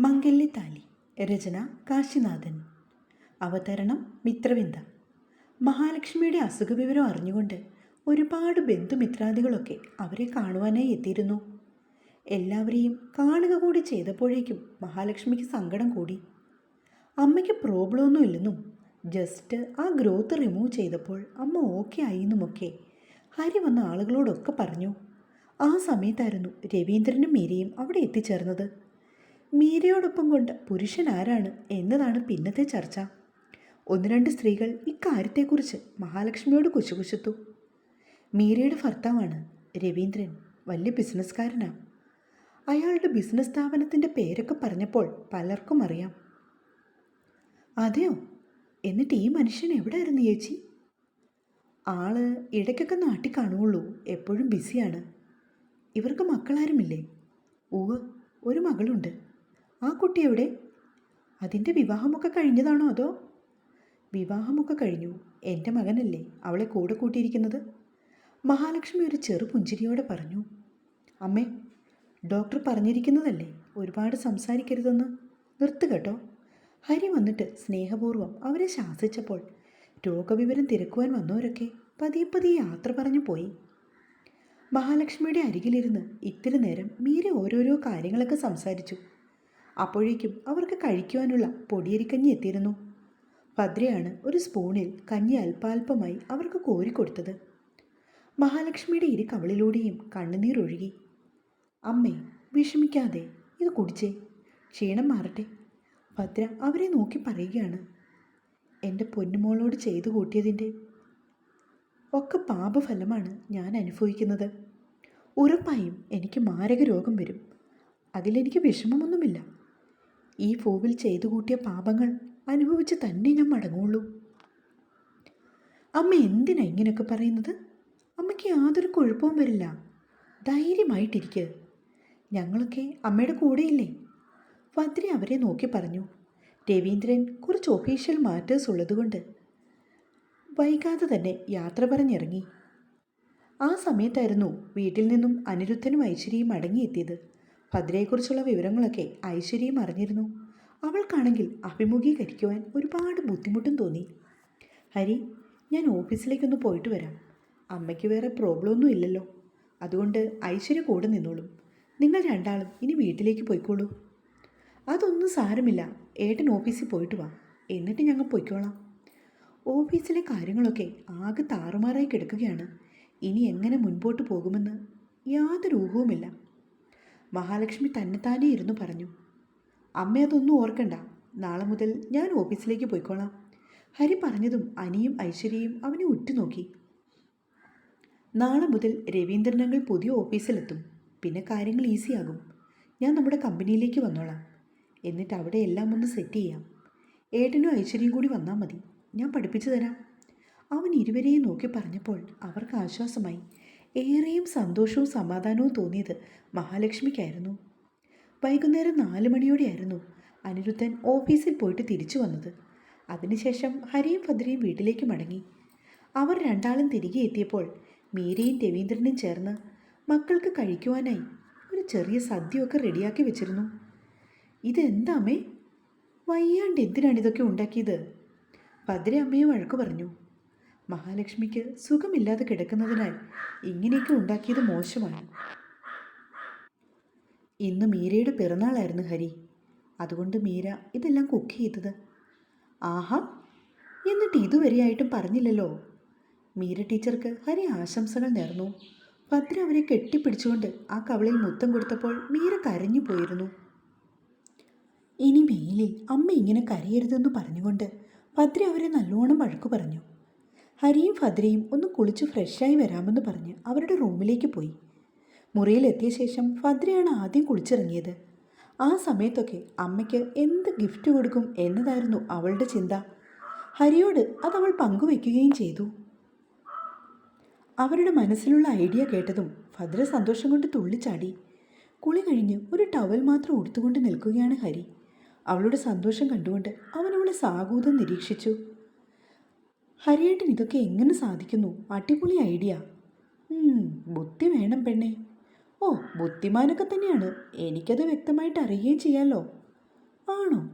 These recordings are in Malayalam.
മംഗല്യത്താലി രചന കാശിനാഥൻ. അവതരണം മിത്രവിന്ദ. മഹാലക്ഷ്മിയുടെ അസുഖവിവരം അറിഞ്ഞുകൊണ്ട് ഒരുപാട് ബന്ധുമിത്രാദികളൊക്കെ അവരെ കാണുവാനായി എത്തിയിരുന്നു. എല്ലാവരെയും കാണുക കൂടി ചെയ്തപ്പോഴേക്കും മഹാലക്ഷ്മിക്ക് സങ്കടം കൂടി. അമ്മയ്ക്ക് പ്രോബ്ലം ഒന്നും ഇല്ലെന്നും ജസ്റ്റ് ആ ഗ്രോത്ത് റിമൂവ് ചെയ്തപ്പോൾ അമ്മ ഓക്കെ ആയിന്നുമൊക്കെ ഹരി വന്ന ആളുകളോടൊക്കെ പറഞ്ഞു. ആ സമയത്തായിരുന്നു രവീന്ദ്രനും മീരയും അവിടെ എത്തിച്ചേർന്നത്. മീരയോടൊപ്പം കൊണ്ട് പുരുഷൻ ആരാണ് എന്നതാണ് പിന്നത്തെ ചർച്ച. ഒന്ന് രണ്ട് സ്ത്രീകൾ ഇക്കാര്യത്തെക്കുറിച്ച് മഹാലക്ഷ്മിയോട് കുശുകുശുത്തു മീരയുടെ ഭർത്താവാണ് രവീന്ദ്രൻ വലിയ ബിസിനസ്സുകാരനാണ് അയാളുടെ ബിസിനസ് സ്ഥാപനത്തിന്റെ പേരൊക്കെ പറഞ്ഞപ്പോൾ പലർക്കും അറിയാം. അതെയോ? എന്നിട്ട് ഈ മനുഷ്യൻ എവിടെയായിരുന്നു ചേച്ചി? ആൾ ഇടയ്ക്കൊക്കെ നാട്ടിൽ കാണുകയുള്ളൂ എപ്പോഴും ബിസിയാണ്. ഇവർക്ക് മക്കളാരുമില്ലേ? ഓ ഒരു മകളുണ്ട്. ആ കുട്ടി എവിടെ? അതിന്റെ വിവാഹമൊക്കെ കഴിഞ്ഞതാണോ അതോ? വിവാഹമൊക്കെ കഴിഞ്ഞു. എന്റെ മകനല്ലേ അവളെ കൂടെ കൂട്ടിയിരിക്കുന്നത്? മഹാലക്ഷ്മി ഒരു ചെറു പുഞ്ചിരിയോടെ പറഞ്ഞു. അമ്മേ ഡോക്ടർ പറഞ്ഞിരിക്കുന്നതല്ലേ ഒരുപാട് സംസാരിക്കരുതെന്ന്? നിർത്തു കേട്ടോ. ഹരി വന്നിട്ട് സ്നേഹപൂർവം അവരെ ശാസിച്ചപ്പോൾ രോഗവിവരം തിരക്കുവാൻ വന്നവരൊക്കെ പതിയെ പതിയെ യാത്ര പറഞ്ഞു പോയി. മഹാലക്ഷ്മിയുടെ അരികിലിരുന്ന് ഇത്തിരി നേരം മീരെ ഓരോരോ കാര്യങ്ങളൊക്കെ സംസാരിച്ചു. അപ്പോഴേക്കും അവർക്ക് കഴിക്കുവാനുള്ള പൊടിയരിക്കഞ്ഞി എത്തിയിരുന്നു. ഭദ്രയാണ് ഒരു സ്പൂണിൽ കഞ്ഞി അല്പാൽപമായി അവർക്ക് കോരിക്കൊടുത്തത്. മഹാലക്ഷ്മിയുടെ ഇരു കവളിലൂടെയും കണ്ണുനീരൊഴുകി അമ്മേ വിഷമിക്കാതെ ഇത് കുടിച്ചേ. ക്ഷീണം മാറട്ടെ. ഭദ്ര അവരെ നോക്കി പറയുകയാണ്. എന്റെ പൊന്നുമോളോട് ചെയ്തു കൂട്ടിയതിന്റെ ഒക്കെ പാപഫലമാണ് ഞാൻ അനുഭവിക്കുന്നത്. ഉറപ്പായും എനിക്ക് മാരക രോഗം വരും. അതിലെനിക്ക് വിഷമമൊന്നുമില്ല. ഈ ഫോവിൽ ചെയ്തു കൂട്ടിയ പാപങ്ങൾ അനുഭവിച്ച് തന്നെ ഞാൻ മടങ്ങുള്ളൂ. അമ്മ എന്തിനാ ഇങ്ങനെയൊക്കെ പറയുന്നത്? അമ്മയ്ക്ക് യാതൊരു കുഴപ്പവും വരില്ല. ധൈര്യമായിട്ടിരിക്കുക ഞങ്ങളൊക്കെ അമ്മയുടെ കൂടെയില്ലേ? വദ്രി അവരെ നോക്കി പറഞ്ഞു. രവീന്ദ്രൻ കുറച്ച് ഒഫീഷ്യൽ മാറ്റേഴ്സ് ഉള്ളതുകൊണ്ട് വൈകാതെ തന്നെ യാത്ര പറഞ്ഞിറങ്ങി. ആ സമയത്തായിരുന്നു വീട്ടിൽ നിന്നും അനിരുദ്ധനും ഐശ്വര്യയും മടങ്ങിയെത്തിയത്. ഭദ്രയെക്കുറിച്ചുള്ള വിവരങ്ങളൊക്കെ ഐശ്വര്യയും അറിഞ്ഞിരുന്നു. അവൾക്കാണെങ്കിൽ അഭിമുഖീകരിക്കുവാൻ ഒരുപാട് ബുദ്ധിമുട്ടും തോന്നി. ഹരി ഞാൻ ഓഫീസിലേക്കൊന്ന് പോയിട്ട് വരാം. അമ്മയ്ക്ക് വേറെ പ്രോബ്ലം ഒന്നും ഇല്ലല്ലോ. അതുകൊണ്ട് ഐശ്വര്യ കൂടെ നിന്നോളും. നിങ്ങൾ രണ്ടാളും ഇനി വീട്ടിലേക്ക് പോയിക്കോളൂ. അതൊന്നും സാരമില്ല. ഏട്ടൻ ഓഫീസിൽ പോയിട്ട് വാ. എന്നിട്ട് ഞങ്ങൾ പോയിക്കോളാം. ഓഫീസിലെ കാര്യങ്ങളൊക്കെ ആകെ താറുമാറായി കിടക്കുകയാണ്. ഇനി എങ്ങനെ മുൻപോട്ട് പോകുമെന്ന് യാതൊരു ഊഹവുമില്ല. മഹാലക്ഷ്മി തന്നെത്താനെ ഇരുന്നു പറഞ്ഞു. അമ്മ അതൊന്നും ഓർക്കണ്ട. നാളെ മുതൽ ഞാൻ ഓഫീസിലേക്ക് പോയിക്കോളാം. ഹരി പറഞ്ഞതും അനിയും ഐശ്വര്യയും അവനെ ഉറ്റുനോക്കി. നാളെ മുതൽ രവീന്ദ്രനങ്ങൾ പുതിയ ഓഫീസിലെത്തും. പിന്നെ കാര്യങ്ങൾ ഈസിയാകും. ഞാൻ നമ്മുടെ കമ്പനിയിലേക്ക് വന്നോളാം. എന്നിട്ട് അവിടെ എല്ലാം ഒന്ന് സെറ്റ് ചെയ്യാം. ഏട്ടനും ഐശ്വര്യയും കൂടി വന്നാൽ മതി. ഞാൻ പഠിപ്പിച്ചു തരാം. അവൻ ഇരുവരെയും നോക്കി പറഞ്ഞപ്പോൾ അവർക്ക് ആശ്വാസമായി. ഏറെയും സന്തോഷവും സമാധാനവും തോന്നിയത് മഹാലക്ഷ്മിക്കായിരുന്നു. വൈകുന്നേരം നാല് മണിയോടെയായിരുന്നു അനിരുദ്ധൻ ഓഫീസിൽ പോയിട്ട് തിരിച്ചു വന്നത്. അതിനുശേഷം ഹരിയും ഭദ്രയും വീട്ടിലേക്ക് മടങ്ങി. അവർ രണ്ടാളും തിരികെ എത്തിയപ്പോൾ മീരയും രവീന്ദ്രനും ചേർന്ന് മക്കൾക്ക് കഴിക്കുവാനായി ഒരു ചെറിയ സദ്യയൊക്കെ റെഡിയാക്കി വെച്ചിരുന്നു. ഇതെന്താമേ വയ്യാണ്ട് എന്തിനാണ് ഇതൊക്കെ ഉണ്ടാക്കിയത്? ഭദ്ര അമ്മയെ വഴക്കു പറഞ്ഞു. മഹാലക്ഷ്മിക്ക് സുഖമില്ലാതെ കിടക്കുന്നതിനാൽ ഇങ്ങനെയൊക്കെ ഉണ്ടാക്കിയത് മോശമാണ്. ഇന്ന് മീരയുടെ പിറന്നാളായിരുന്നു ഹരി. അതുകൊണ്ട് മീര ഇതെല്ലാം കുക്ക് ചെയ്തത്. ആഹാ എന്നിട്ട് ഇതുവരെയായിട്ടും പറഞ്ഞില്ലല്ലോ. മീര ടീച്ചർക്ക് ഹരി ആശംസകൾ നേർന്നു. ഭദ്ര അവരെ കെട്ടിപ്പിടിച്ചുകൊണ്ട് ആ കവളിൽ മുത്തം കൊടുത്തപ്പോൾ മീര കരഞ്ഞു പോയിരുന്നു. ഇനി മേലിൽ അമ്മ ഇങ്ങനെ കരയരുതെന്ന് പറഞ്ഞുകൊണ്ട് ഭദ്ര അവരെ നല്ലോണം വഴക്കു പറഞ്ഞു. ഹരിയും ഫദ്രയും ഒന്ന് കുളിച്ച് ഫ്രഷായി വരാമെന്ന് പറഞ്ഞ് അവരുടെ റൂമിലേക്ക് പോയി. മുറിയിലെത്തിയ ശേഷം ഫദ്രയാണ് ആദ്യം കുളിച്ചിറങ്ങിയത്. ആ സമയത്തൊക്കെ അമ്മയ്ക്ക് എന്ത് ഗിഫ്റ്റ് കൊടുക്കും എന്നതായിരുന്നു അവളുടെ ചിന്ത. ഹരിയോട് അതവൾ പങ്കുവെക്കുകയും ചെയ്തു. അവരുടെ മനസ്സിലുള്ള ഐഡിയ കേട്ടതും ഭദ്ര സന്തോഷം കൊണ്ട് തുള്ളിച്ചാടി. കുളി കഴിഞ്ഞ് ഒരു ടവൽ മാത്രം ഉടുത്തുകൊണ്ട് നിൽക്കുകയാണ് ഹരി. അവളുടെ സന്തോഷം കണ്ടുകൊണ്ട് അവനവളെ സാഗൂതം നിരീക്ഷിച്ചു. ഹരിയേട്ടൻ ഇതൊക്കെ എങ്ങനെ സാധിക്കുന്നു? അടിപൊളി ഐഡിയ. ബുദ്ധി വേണം പെണ്ണെ. ഓ ബുദ്ധിമാനൊക്കെ തന്നെയാണ്. എനിക്കത് വ്യക്തമായിട്ട് അറിയുകയും ചെയ്യാമല്ലോ ആണോ?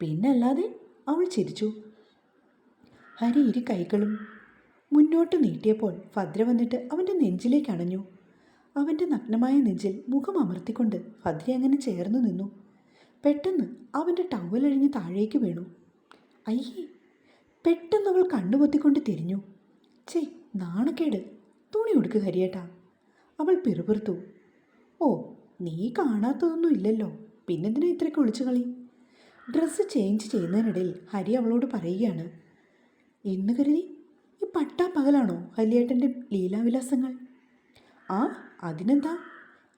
പിന്നല്ലാതെ അവൾ ചിരിച്ചു. ഹരി ഇരു കൈകളും മുന്നോട്ട് നീട്ടിയപ്പോൾ ഭദ്ര വന്നിട്ട് അവന്റെ നെഞ്ചിലേക്ക് അണഞ്ഞു. അവന്റെ നഗ്നമായ നെഞ്ചിൽ മുഖം അമർത്തിക്കൊണ്ട് ഭദ്ര അങ്ങനെ ചേർന്ന് നിന്നു. പെട്ടെന്ന് അവന്റെ ടവലഴിഞ്ഞ് താഴേക്ക് വീണു. അയ്യേ പെട്ടെന്ന് അവൾ കണ്ണുപൊത്തിക്കൊണ്ട് തിരിഞ്ഞു. ചേ നാണക്കേട്. തുണി ഉടുക്ക് കരിയേട്ടാ അവൾ പിറുപിറുത്തു. ഓ നീ കാണാത്തതൊന്നും ഇല്ലല്ലോ. പിന്നെന്തിനാ ഇത്രയ്ക്ക് ഒളിച്ചു കളി? ഡ്രസ്സ് ചേഞ്ച് ചെയ്യുന്നതിനിടയിൽ ഹരി അവളോട് പറയുകയാണ്. എന്ന് കരുതി ഈ പട്ടാ പകലാണോ ഹരിയേട്ടന്റെ ലീലാവിലാസങ്ങൾ? ആ അതിനെന്താ?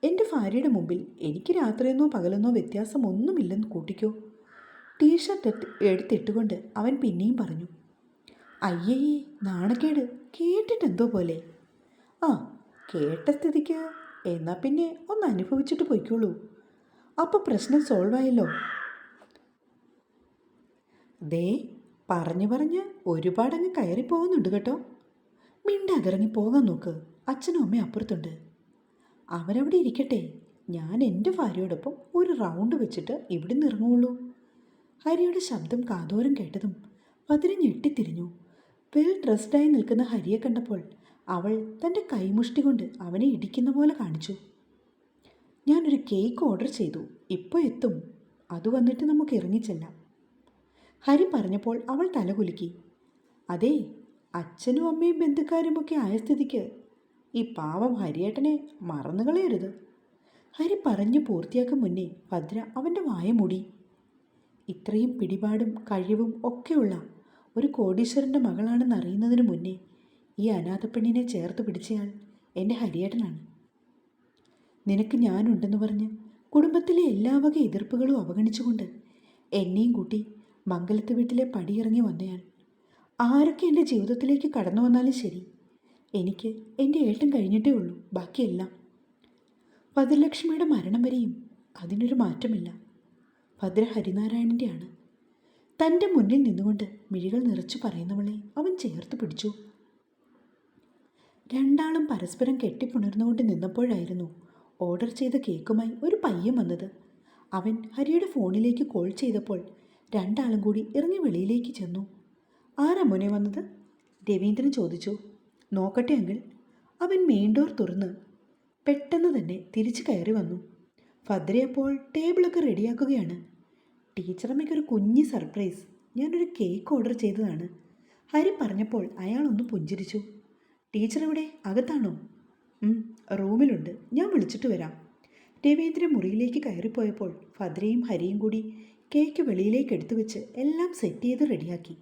എന്റെ ഭാര്യയുടെ മുമ്പിൽ എനിക്ക് രാത്രിയെന്നോ പകലെന്നോ വ്യത്യാസമൊന്നുമില്ലെന്ന് കൂട്ടിക്കോ. ടീഷർട്ട് എടുത്ത് എടുത്തിട്ടുകൊണ്ട് അവൻ പിന്നെയും പറഞ്ഞു അയ്യേ നാണക്കേട്. കേട്ടിട്ടെന്തോ പോലെ. ആ കേട്ട സ്ഥിതിക്ക് എന്നാൽ പിന്നെ ഒന്ന് അനുഭവിച്ചിട്ട് പോയിക്കോളൂ. അപ്പോൾ പ്രശ്നം സോൾവ് ആയല്ലോ ദേ പറഞ്ഞു പറഞ്ഞ് ഒരുപാടങ്ങ് കയറി പോകുന്നുണ്ട് കേട്ടോ. മിണ്ടാതിറങ്ങി പോകാൻ നോക്ക്. അച്ഛനും അമ്മയും അപ്പുറത്തുണ്ട്. അവരവിടെ ഇരിക്കട്ടെ. ഞാൻ എന്റെ ഭാര്യയോടൊപ്പം ഒരു റൗണ്ട് വെച്ചിട്ട് ഇവിടെ നിന്ന് ഇറങ്ങുള്ളൂ. ഹരിയുടെ ശബ്ദം കാതോരം കേട്ടതും പതിരി ഞെട്ടിത്തിരിഞ്ഞു. വെൽ ഡ്രസ്ഡായി നിൽക്കുന്ന ഹരിയെ കണ്ടപ്പോൾ അവൾ തന്റെ കൈമുഷ്ടി കൊണ്ട് അവനെ ഇടിക്കുന്ന പോലെ കാണിച്ചു. ഞാനൊരു കേക്ക് ഓർഡർ ചെയ്തു. ഇപ്പോൾ എത്തും. അത് വന്നിട്ട് നമുക്ക് ഇറങ്ങിച്ചെല്ലാം ഹരി പറഞ്ഞപ്പോൾ അവൾ തലകുലുക്കി അതെ അച്ഛനും അമ്മയും ബന്ധുക്കാരുമൊക്കെ ആയ സ്ഥിതിക്ക് ഈ പാവം ഹരിയേട്ടനെ മറന്നു കളയരുത് ഹരി പറഞ്ഞു പൂർത്തിയാക്കും മുന്നേ ഭദ്ര അവന്റെ വായ മൂടി. ഇത്രയും പിടിപാടും കഴിവും ഒക്കെയുള്ള ഒരു കോടീശ്വരന്റെ മകളാണെന്ന് അറിയുന്നതിന് മുന്നേ ഈ അനാഥപ്പെണ്ണിനെ ചേർത്ത് പിടിച്ചയാൾ എന്റെ ഹരിയേട്ടനാണ്. നിനക്ക് ഞാനുണ്ടെന്ന് പറഞ്ഞ് കുടുംബത്തിലെ എല്ലാ വക എതിർപ്പുകളും അവഗണിച്ചുകൊണ്ട് എന്നെയും കൂട്ടി മംഗലത്ത് വീട്ടിലെ പടിയിറങ്ങി വന്നയാൾ. ആരൊക്കെ എന്റെ ജീവിതത്തിലേക്ക് കടന്നു വന്നാലും ശരി എനിക്ക് എന്റെ ഏട്ടൻ കഴിഞ്ഞിട്ടേ ഉള്ളൂ ബാക്കിയെല്ലാം. ഭദ്രലക്ഷ്മിയുടെ മരണം വരെയും അതിനൊരു മാറ്റമില്ല. ഭദ്ര ഹരിനാരായണന്റെയാണ് തന്റെ മുന്നിൽ നിന്നുകൊണ്ട് മിഴികൾ നിറച്ചു പറയുന്നവളെ അവൻ ചേർത്ത് പിടിച്ചു. രണ്ടാളും പരസ്പരം കെട്ടിപ്പുണർന്നുകൊണ്ട് നിന്നപ്പോഴായിരുന്നു ഓർഡർ ചെയ്ത കേക്കുമായി ഒരു പയ്യൻ വന്നത്. അവൻ ഹരിയുടെ ഫോണിലേക്ക് കോൾ ചെയ്തപ്പോൾ രണ്ടാളും കൂടി ഇറങ്ങി വെളിയിലേക്ക് ചെന്നു. ആരാ മോനെ വന്നത്? രവീന്ദ്രൻ ചോദിച്ചു. നോക്കട്ടെ അങ്കിൾ. അവൻ മെയിൻ ഡോർ തുറന്ന് പെട്ടെന്ന് തന്നെ തിരിച്ചു കയറി വന്നു. ഭദ്ര അപ്പോൾ ടേബിളൊക്കെ റെഡിയാക്കുകയാണ്. ടീച്ചറമ്മയ്ക്കൊരു കുഞ്ഞ് സർപ്രൈസ്. ഞാനൊരു കേക്ക് ഓർഡർ ചെയ്തതാണ്. ഹരി പറഞ്ഞപ്പോൾ അയാളൊന്ന് പുഞ്ചിരിച്ചു. ടീച്ചർ ഇവിടെ അകത്താണോ റൂമിലുണ്ട്. ഞാൻ വിളിച്ചിട്ട് വരാം. രവീന്ദ്രൻ മുറിയിലേക്ക് കയറിപ്പോയപ്പോൾ ഫദ്രയും ഹരിയും കൂടി കേക്ക് വെളിയിലേക്ക് എടുത്തു വെച്ച് എല്ലാം സെറ്റ് ചെയ്ത് റെഡിയാക്കി.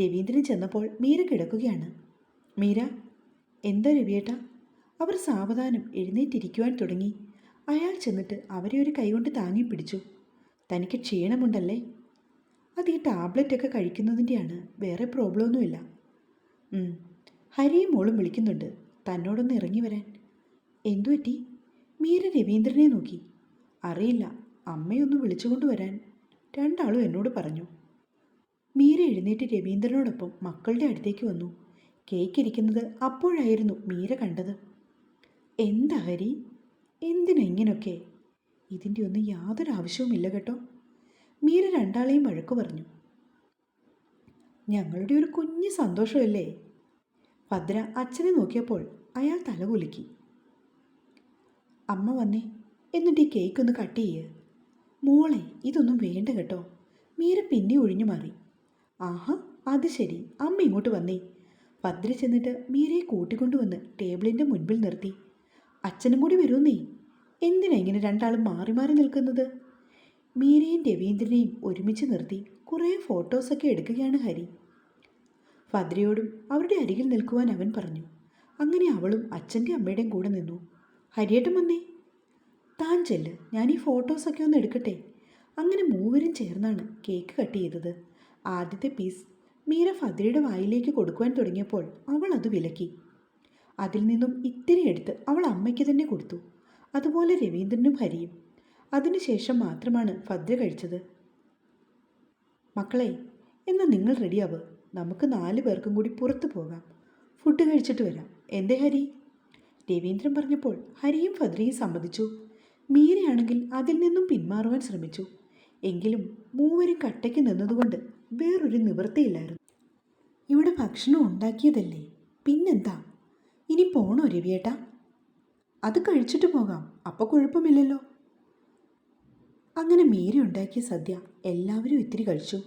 രവീന്ദ്രൻ ചെന്നപ്പോൾ മീര കിടക്കുകയാണ്. മീര എന്താ രവിയേട്ടാ? അവർ സാവധാനം എഴുന്നേറ്റിരിക്കുവാൻ തുടങ്ങി. അയാൾ ചെന്നിട്ട് അവരെ ഒരു കൈകൊണ്ട് താങ്ങി പിടിച്ചു. തനിക്ക് ക്ഷീണമുണ്ടല്ലേ? അത് ഈ ടാബ്ലറ്റൊക്കെ കഴിക്കുന്നതിന്റെയാണ്. വേറെ പ്രോബ്ലമൊന്നുമില്ല. ഒന്നുമില്ല ഹരിയും മോളും വിളിക്കുന്നുണ്ട്. തന്നോടൊന്ന് ഇറങ്ങി വരാൻ. എന്തു പറ്റി? മീര രവീന്ദ്രനെ നോക്കി. അറിയില്ല. അമ്മയൊന്ന് വിളിച്ചുകൊണ്ട് വരാൻ. രണ്ടാളും എന്നോട് പറഞ്ഞു. മീര എഴുന്നേറ്റ് രവീന്ദ്രനോടൊപ്പം മക്കളുടെ അടുത്തേക്ക് വന്നു. കേക്ക് ഇരിക്കുന്നത് അപ്പോഴായിരുന്നു മീര കണ്ടത്. എന്താ ഹരി? എന്തിനാ ഇങ്ങനൊക്കെ? ഇതിന്റെ ഒന്നും യാതൊരു ആവശ്യവുമില്ല കേട്ടോ. മീര രണ്ടാളെയും വഴക്കു പറഞ്ഞു. ഞങ്ങളുടെ ഒരു കുഞ്ഞു സന്തോഷമല്ലേ? ഭദ്ര അച്ഛനെ നോക്കിയപ്പോൾ അയാൾ തലകുലുക്കി. അമ്മ വന്നേ എന്നിട്ട് ഈ കേക്ക് ഒന്ന് കട്ട് ചെയ്യ്. മോളെ ഇതൊന്നും വേണ്ട കേട്ടോ. മീര പിന്നെ ഒഴിഞ്ഞു മാറി. ആഹാ അത് ശരി. അമ്മ ഇങ്ങോട്ട് വന്നേ. ഭദ്ര ചെന്നിട്ട് മീരയെ കൂട്ടിക്കൊണ്ടുവന്ന് ടേബിളിന്റെ മുൻപിൽ നിർത്തി. അച്ഛനും കൂടി വരുന്നേ എന്തിനാ ഇങ്ങനെ രണ്ടാളും മാറി മാറി നിൽക്കുന്നത്? മീരയും രവീന്ദ്രനെയും ഒരുമിച്ച് നിർത്തി കുറേ ഫോട്ടോസൊക്കെ എടുക്കുകയാണ് ഹരി. ഭദ്രയോടും അവരുടെ അരികിൽ നിൽക്കുവാൻ അവൻ പറഞ്ഞു. അങ്ങനെ അവളും അച്ഛന്റെ അമ്മയുടെയും കൂടെ നിന്നു. ഹരിയേട്ടൻ വന്നേ. താൻ ചെല്ല് ഞാൻ ഈ ഫോട്ടോസൊക്കെ ഒന്ന് എടുക്കട്ടെ. അങ്ങനെ മൂവരും ചേർന്നാണ് കേക്ക് കട്ട് ചെയ്തത്. ആദ്യത്തെ പീസ് മീര ഭദ്രയുടെ വായിലേക്ക് കൊടുക്കുവാൻ തുടങ്ങിയപ്പോൾ അവൾ അത് വിലക്കി. അതിൽ നിന്നും ഇത്തിരി എടുത്ത് അവൾ അമ്മയ്ക്ക് തന്നെ കൊടുത്തു. അതുപോലെ രവീന്ദ്രനും ഹരിയും. അതിനുശേഷം മാത്രമാണ് ഭദ്ര കഴിച്ചത്. മക്കളെ എന്നാൽ നിങ്ങൾ റെഡിയാവ് നമുക്ക് നാല് പേർക്കും കൂടി പുറത്തു പോകാം. ഫുഡ് കഴിച്ചിട്ട് വരാം. എന്തേ ഹരി? രവീന്ദ്രൻ പറഞ്ഞപ്പോൾ ഹരിയും ഭദ്രയും സമ്മതിച്ചു. മീരയാണെങ്കിൽ അതിൽ നിന്നും പിന്മാറുവാൻ ശ്രമിച്ചു. എങ്കിലും മൂവരും കട്ടയ്ക്ക് നിന്നതുകൊണ്ട് വേറൊരു നിവൃത്തിയില്ലായിരുന്നു. ഇവിടെ ഭക്ഷണം ഉണ്ടാക്കിയതല്ലേ? പിന്നെന്താ? ഇനി പോണോ രവിയേട്ടാ? അത് കഴിച്ചിട്ട് പോകാം. അപ്പോൾ കുഴപ്പമില്ലല്ലോ. അങ്ങനെ മീരി ഉണ്ടാക്കിയ സദ്യ എല്ലാവരും ഇത്തിരി കഴിച്ചു.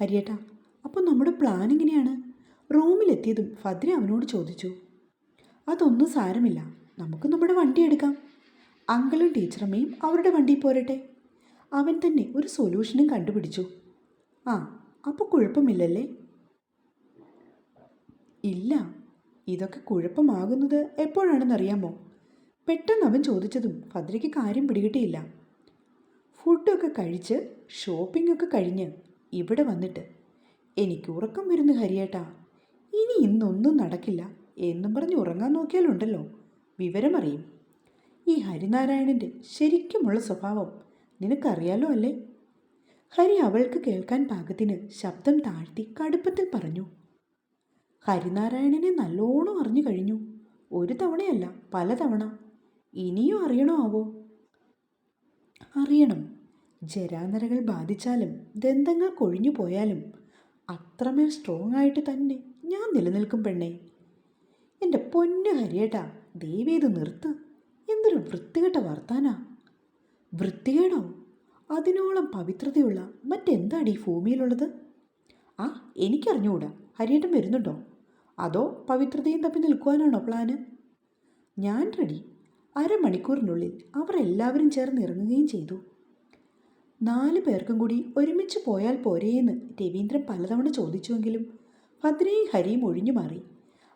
ഹരിയേട്ടാ അപ്പോൾ നമ്മുടെ പ്ലാൻ എങ്ങനെയാണ്? റൂമിലെത്തിയതും ഭദ്ര അവനോട് ചോദിച്ചു. അതൊന്നും സാരമില്ല. നമുക്ക് നമ്മുടെ വണ്ടി എടുക്കാം. അങ്കിളും ടീച്ചറമ്മയും അവരുടെ വണ്ടി പോരട്ടെ. അവൻ തന്നെ ഒരു സൊല്യൂഷനും കണ്ടുപിടിച്ചു. ആ അപ്പോൾ കുഴപ്പമില്ലല്ലേ? ഇല്ല ഇതൊക്കെ കുഴപ്പമാകുന്നത് എപ്പോഴാണെന്നറിയാമോ? പെട്ടെന്ന് അവൻ ചോദിച്ചതും ഭദ്രയ്ക്ക് കാര്യം പിടികിട്ടിയില്ല. ഫുഡൊക്കെ കഴിച്ച് ഷോപ്പിംഗ് ഒക്കെ കഴിഞ്ഞ് ഇവിടെ വന്നിട്ട് എനിക്ക് ഉറക്കം വരുന്നു ഹരിയേട്ടാ. ഇനി ഇന്നൊന്നും നടക്കില്ല എന്നും പറഞ്ഞ് ഉറങ്ങാൻ നോക്കിയാലുണ്ടല്ലോ. വിവരമറിയും. ഈ ഹരിനാരായണന്റെ ശരിക്കുമുള്ള സ്വഭാവം നിനക്കറിയാലോ അല്ലേ? ഹരി അവൾക്ക് കേൾക്കാൻ പാകത്തിന് ശബ്ദം താഴ്ത്തി കടുപ്പത്തിൽ പറഞ്ഞു. ഹരിനാരായണനെ നല്ലോണം അറിഞ്ഞു കഴിഞ്ഞു. ഒരു തവണയല്ല പലതവണ ഇനിയും അറിയണോ ആവോ? അറിയണം. ജരാനരകൾ ബാധിച്ചാലും ദന്തങ്ങൾ കൊഴിഞ്ഞു പോയാലും അത്രമേൽ സ്ട്രോങ് ആയിട്ട് തന്നെ ഞാൻ നിലനിൽക്കും പെണ്ണേ. എന്റെ പൊന്നു ഹരിയേട്ടാ ഇത് നിർത്ത്. എന്തൊരു വൃത്തികെട്ട വർത്താനാ. വൃത്തികേടോ? അതിനോളം പവിത്രതയുള്ള മറ്റെന്താടി ഈ ഭൂമിയിലുള്ളത്? ആ എനിക്കറിഞ്ഞുകൂടാ ഹരിയേട്ടൻ വരുന്നുണ്ടോ? അതോ പവിത്രതയും തപ്പി നിൽക്കുവാനാണോ പ്ലാന്? ഞാൻ റെഡി അരമണിക്കൂറിനുള്ളിൽ അവർ എല്ലാവരും ചേർന്ന് ഇറങ്ങുകയും ചെയ്തു. നാല് പേർക്കും കൂടി ഒരുമിച്ച് പോയാൽ പോരേന്ന് രവീന്ദ്രൻ പലതവണ ചോദിച്ചുവെങ്കിലും ഭദ്രയും ഹരിയും ഒഴിഞ്ഞു മാറി.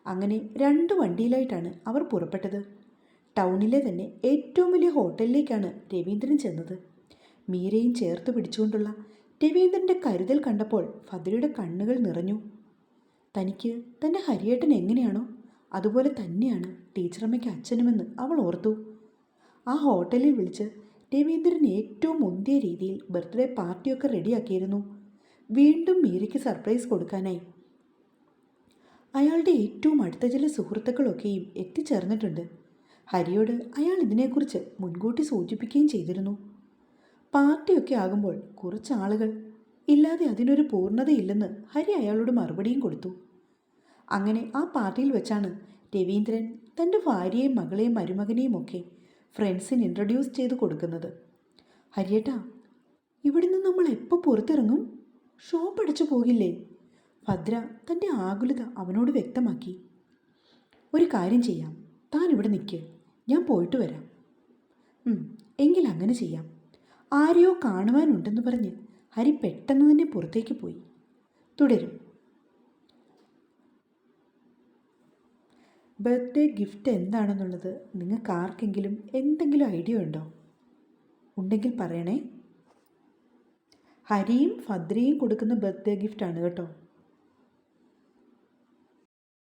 അങ്ങനെ രണ്ട് വണ്ടിയിലായിട്ടാണ് അവർ പുറപ്പെട്ടത്. ടൗണിലെ തന്നെ ഏറ്റവും വലിയ ഹോട്ടലിലേക്കാണ് രവീന്ദ്രൻ ചെന്നത്. മീരയും ചേർത്ത് പിടിച്ചുകൊണ്ടുള്ള രവീന്ദ്രന്റെ കരുതൽ കണ്ടപ്പോൾ ഭദ്രയുടെ കണ്ണുകൾ നിറഞ്ഞു. തനിക്ക് തന്റെ ഹരിയേട്ടൻ എങ്ങനെയാണോ അതുപോലെ തന്നെയാണ് ടീച്ചറമ്മയ്ക്ക് അച്ഛനുമെന്ന് അവൾ ഓർത്തു. ആ ഹോട്ടലിൽ വിളിച്ച് രവീന്ദ്രൻ ഏറ്റവും മുന്തിയ രീതിയിൽ ബർത്ത്ഡേ പാർട്ടിയൊക്കെ റെഡിയാക്കിയിരുന്നു. വീണ്ടും മീരയ്ക്ക് സർപ്രൈസ് കൊടുക്കാനായി. അയാളുടെ ഏറ്റവും അടുത്ത ചില സുഹൃത്തുക്കളൊക്കെയും എത്തിച്ചേർന്നിട്ടുണ്ട്. ഹരിയോട് അയാൾ ഇതിനെക്കുറിച്ച് മുൻകൂട്ടി സൂചിപ്പിക്കുകയും ചെയ്തിരുന്നു. പാർട്ടിയൊക്കെ ആകുമ്പോൾ കുറച്ച് ആളുകൾ ഇല്ലാതെ അതിനൊരു പൂർണതയില്ലെന്ന് ഹരി അയാളോട് മറുപടിയും കൊടുത്തു. അങ്ങനെ ആ പാർട്ടിയിൽ വെച്ചാണ് രവീന്ദ്രൻ തന്റെ ഭാര്യയെയും മകളെയും മരുമകനെയും ഒക്കെ ഫ്രണ്ട്സിന് ഇൻട്രൊഡ്യൂസ് ചെയ്ത് കൊടുക്കുന്നത്. ഹരിയേട്ടാ ഇവിടുന്ന് നമ്മൾ എപ്പോൾ പുറത്തിറങ്ങും? ഷോപ്പ് അടച്ചു പോകില്ലേ? ഭദ്ര തന്റെ ആകുലത അവനോട് വ്യക്തമാക്കി. ഒരു കാര്യം ചെയ്യാം താൻ ഇവിടെ നിൽക്ക് ഞാൻ പോയിട്ട് വരാം. എങ്കിൽ അങ്ങനെ ചെയ്യാം. ആരെയോ കാണുവാനുണ്ടെന്ന് പറഞ്ഞ് ഹരി പെട്ടെന്ന് തന്നെ പുറത്തേക്ക് പോയി. തുടരും. ബർത്ത്ഡേ ഗിഫ്റ്റ് എന്താണെന്നുള്ളത് നിങ്ങൾക്ക് ആർക്കെങ്കിലും എന്തെങ്കിലും ഐഡിയ ഉണ്ടോ? ഉണ്ടെങ്കിൽ പറയണേ. ഹരിയും ഭദ്രയും കൊടുക്കുന്ന ബർത്ത്ഡേ ഗിഫ്റ്റാണ് കേട്ടോ.